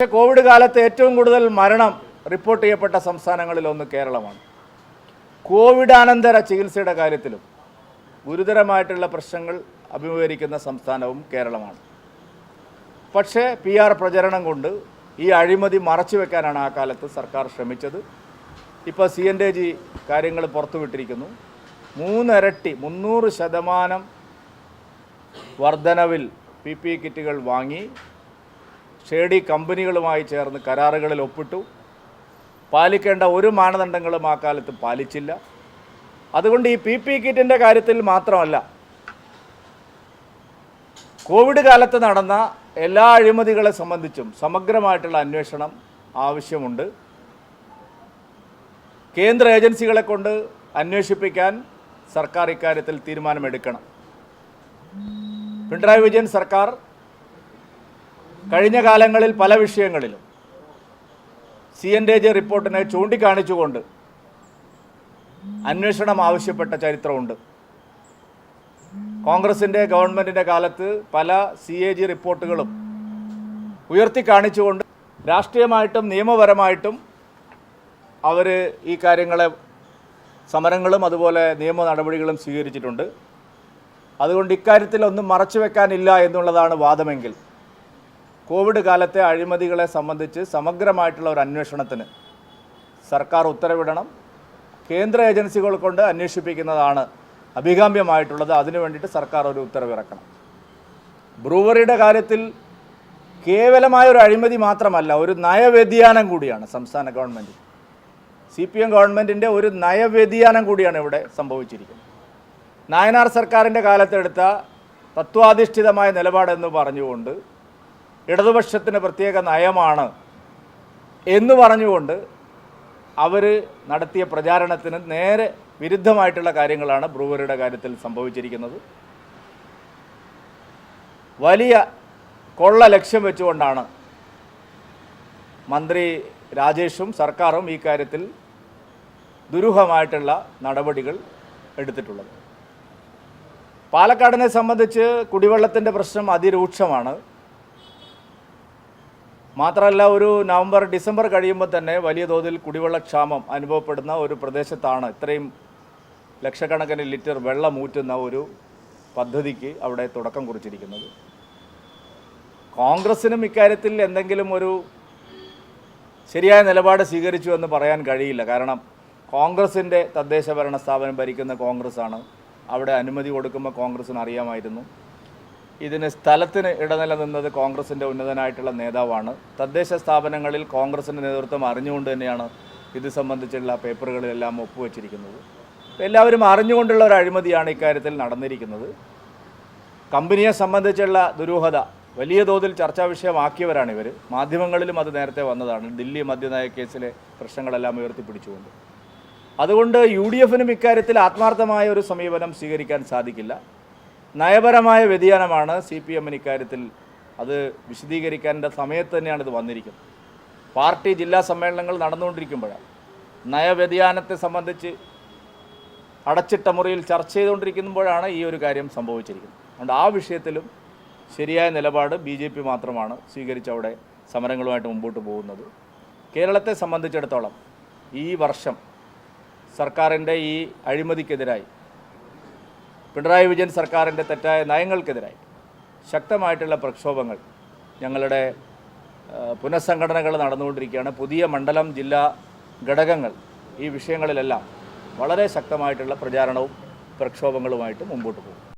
പക്ഷേ കോവിഡ് കാലത്ത് ഏറ്റവും കൂടുതൽ മരണം റിപ്പോർട്ട് ചെയ്യപ്പെട്ട സംസ്ഥാനങ്ങളിലൊന്ന് കേരളമാണ്. കോവിഡാനന്തര ചികിത്സയുടെ കാര്യത്തിലും ഗുരുതരമായിട്ടുള്ള പ്രശ്നങ്ങൾ അഭിമുഖീകരിക്കുന്ന സംസ്ഥാനവും കേരളമാണ്. പക്ഷേ പി ആർ പ്രചരണം കൊണ്ട് ഈ അഴിമതി മറച്ചു വെക്കാനാണ് ആ കാലത്ത് സർക്കാർ ശ്രമിച്ചത്. ഇപ്പോൾ സി എൻ ഡി ജി കാര്യങ്ങൾ പുറത്തുവിട്ടിരിക്കുന്നു. മൂന്നിരട്ടി മുന്നൂറ് ശതമാനം വർധനവിൽ പി പി കിറ്റുകൾ വാങ്ങി ഷേഡി കമ്പനികളുമായി ചേർന്ന് കരാറുകളിൽ ഒപ്പിട്ടു. പാലിക്കേണ്ട ഒരു മാനദണ്ഡങ്ങളും ആ കാലത്ത് പാലിച്ചില്ല. അതുകൊണ്ട് ഈ പി പി കിറ്റിന്റെ കാര്യത്തിൽ മാത്രമല്ല കോവിഡ് കാലത്ത് നടന്ന എല്ലാ അഴിമതികളെ സംബന്ധിച്ചും സമഗ്രമായിട്ടുള്ള അന്വേഷണം ആവശ്യമുണ്ട്. കേന്ദ്ര ഏജൻസികളെ കൊണ്ട് അന്വേഷിപ്പിക്കാൻ സർക്കാർ ഇക്കാര്യത്തിൽ തീരുമാനമെടുക്കണം. പിണറായി വിജയൻ സർക്കാർ കഴിഞ്ഞ കാലങ്ങളിൽ പല വിഷയങ്ങളിലും സി എൻ ഡി ജെ റിപ്പോർട്ടിനെ ചൂണ്ടിക്കാണിച്ചുകൊണ്ട് അന്വേഷണം ആവശ്യപ്പെട്ട ചരിത്രമുണ്ട്. കോൺഗ്രസിന്റെ ഗവൺമെന്റിന്റെ കാലത്ത് പല സി എ ജി റിപ്പോർട്ടുകളും ഉയർത്തി കാണിച്ചുകൊണ്ട് രാഷ്ട്രീയമായിട്ടും നിയമപരമായിട്ടും അവർ ഈ കാര്യങ്ങളെ സമരങ്ങളും അതുപോലെ നിയമ നടപടികളും സ്വീകരിച്ചിട്ടുണ്ട്. അതുകൊണ്ട് ഇക്കാര്യത്തിൽ ഒന്നും മറച്ചു വെക്കാനില്ല എന്നുള്ളതാണ് വാദമെങ്കിൽ കോവിഡ് കാലത്തെ അഴിമതികളെ സംബന്ധിച്ച് സമഗ്രമായിട്ടുള്ള ഒരു അന്വേഷണത്തിന് സർക്കാർ ഉത്തരവിടണം. കേന്ദ്ര ഏജൻസികൾ കൊണ്ട് അന്വേഷിപ്പിക്കുന്നതാണ് അഭികാമ്യമായിട്ടുള്ളത്. അതിനു വേണ്ടിയിട്ട് സർക്കാർ ഒരു ഉത്തരവിറക്കണം. ബ്രൂവറിയുടെ കാര്യത്തിൽ കേവലമായ ഒരു അഴിമതി മാത്രമല്ല ഒരു നയവ്യതിയാനം കൂടിയാണ് സംസ്ഥാന ഗവൺമെന്റ് സി പി എം ഗവൺമെന്റിന്റെ ഒരു നയവ്യതിയാനം കൂടിയാണ് ഇവിടെ സംഭവിച്ചിരിക്കുന്നത്. നായനാർ സർക്കാരിന്റെ കാലത്തെടുത്ത തത്വാധിഷ്ഠിതമായ നിലപാടെന്ന് പറഞ്ഞുകൊണ്ട് ഇടതുപക്ഷത്തിന് പ്രത്യേക നയമാണ് എന്ന് പറഞ്ഞുകൊണ്ട് അവർ നടത്തിയ പ്രചാരണത്തിന് നേരെ വിരുദ്ധമായിട്ടുള്ള കാര്യങ്ങളാണ് ബ്രൂവറിയുടെ കാര്യത്തിൽ സംഭവിച്ചിരിക്കുന്നത്. വലിയ കൊള്ള ലക്ഷ്യം വെച്ചുകൊണ്ടാണ് മന്ത്രി രാജേഷും സർക്കാരും ഈ കാര്യത്തിൽ ദുരൂഹമായിട്ടുള്ള നടപടികൾ എടുത്തിട്ടുള്ളത്. പാലക്കാടിനെ സംബന്ധിച്ച് കുടിവെള്ളത്തിന്റെ പ്രശ്നം അതിരൂക്ഷമാണ്. മാത്രമല്ല ഒരു നവംബർ ഡിസംബർ കഴിയുമ്പോൾ തന്നെ വലിയ തോതിൽ കുടിവെള്ളക്ഷാമം അനുഭവപ്പെടുന്ന ഒരു പ്രദേശത്താണ്. ഇത്രയും ലക്ഷക്കണക്കിന് ലിറ്റർ വെള്ളം ഊറ്റുന്ന ഒരു പദ്ധതിക്ക് അവിടെ തുടക്കം കുറിച്ചിരിക്കുന്നത്. കോൺഗ്രസിനും ഇക്കാര്യത്തിൽ എന്തെങ്കിലും ഒരു ശരിയായ നിലപാട് സ്വീകരിച്ചു എന്ന് പറയാൻ കഴിയില്ല. കാരണം കോൺഗ്രസിന്റെ തദ്ദേശ ഭരണ സ്ഥാപനം ഭരിക്കുന്ന കോൺഗ്രസ്സാണ് അവിടെ അനുമതി കൊടുക്കുമ്പോൾ കോൺഗ്രസ്സിന് അറിയാമായിരുന്നു. ഇതിന് സ്ഥലത്തിന് ഇടനില നിന്നത് കോൺഗ്രസിന്റെ ഉന്നതനായിട്ടുള്ള നേതാവാണ്. തദ്ദേശ സ്ഥാപനങ്ങളിൽ കോൺഗ്രസിന്റെ നേതൃത്വം അറിഞ്ഞുകൊണ്ട് തന്നെയാണ് ഇത് സംബന്ധിച്ചുള്ള പേപ്പറുകളിലെല്ലാം ഒപ്പുവെച്ചിരിക്കുന്നത്. എല്ലാവരും അറിഞ്ഞുകൊണ്ടുള്ള ഒരു അഴിമതിയാണ് ഇക്കാര്യത്തിൽ നടന്നിരിക്കുന്നത്. കമ്പനിയെ സംബന്ധിച്ചുള്ള ദുരൂഹത വലിയ തോതിൽ ചർച്ചാ വിഷയമാക്കിയവരാണ് ഇവർ മാധ്യമങ്ങളിലും അത് നേരത്തെ വന്നതാണ്. ദില്ലി മദ്യനയ കേസിലെ പ്രശ്നങ്ങളെല്ലാം ഉയർത്തിപ്പിടിച്ചുകൊണ്ട്. അതുകൊണ്ട് യു ഡി എഫിനും ഇക്കാര്യത്തിൽ ആത്മാർത്ഥമായ ഒരു സമീപനം സ്വീകരിക്കാൻ സാധിക്കില്ല. നയപരമായ വ്യതിയാനമാണ് സി പി എമ്മിന് ഇക്കാര്യത്തിൽ അത് വിശദീകരിക്കേണ്ട സമയത്ത് തന്നെയാണ് ഇത് വന്നിരിക്കുന്നത്. പാർട്ടി ജില്ലാ സമ്മേളനങ്ങൾ നടന്നുകൊണ്ടിരിക്കുമ്പോഴാണ് നയവ്യതിയാനത്തെ സംബന്ധിച്ച് അടച്ചിട്ട മുറിയിൽ ചർച്ച ചെയ്തുകൊണ്ടിരിക്കുമ്പോഴാണ് ഈ ഒരു കാര്യം സംഭവിച്ചിരിക്കുന്നത്. അതുകൊണ്ട് ആ വിഷയത്തിലും ശരിയായ നിലപാട് ബി ജെ പി മാത്രമാണ് സ്വീകരിച്ച് അവിടെ സമരങ്ങളുമായിട്ട് മുമ്പോട്ട് പോകുന്നത്. കേരളത്തെ സംബന്ധിച്ചിടത്തോളം ഈ വർഷം സർക്കാരിന്റെ ഈ അഴിമതിക്കെതിരായി പിണറായി വിജയൻ സർക്കാരിന്റെ തെറ്റായ നയങ്ങൾക്കെതിരായി ശക്തമായിട്ടുള്ള പ്രക്ഷോഭങ്ങൾ ഞങ്ങളുടെ പുനഃസംഘടനകൾ നടന്നുകൊണ്ടിരിക്കുകയാണ്. പുതിയ മണ്ഡലം ജില്ലാ ഘടകങ്ങൾ ഈ വിഷയങ്ങളിലെല്ലാം വളരെ ശക്തമായിട്ടുള്ള പ്രചാരണവും പ്രക്ഷോഭങ്ങളുമായിട്ട് മുമ്പോട്ട് പോകും.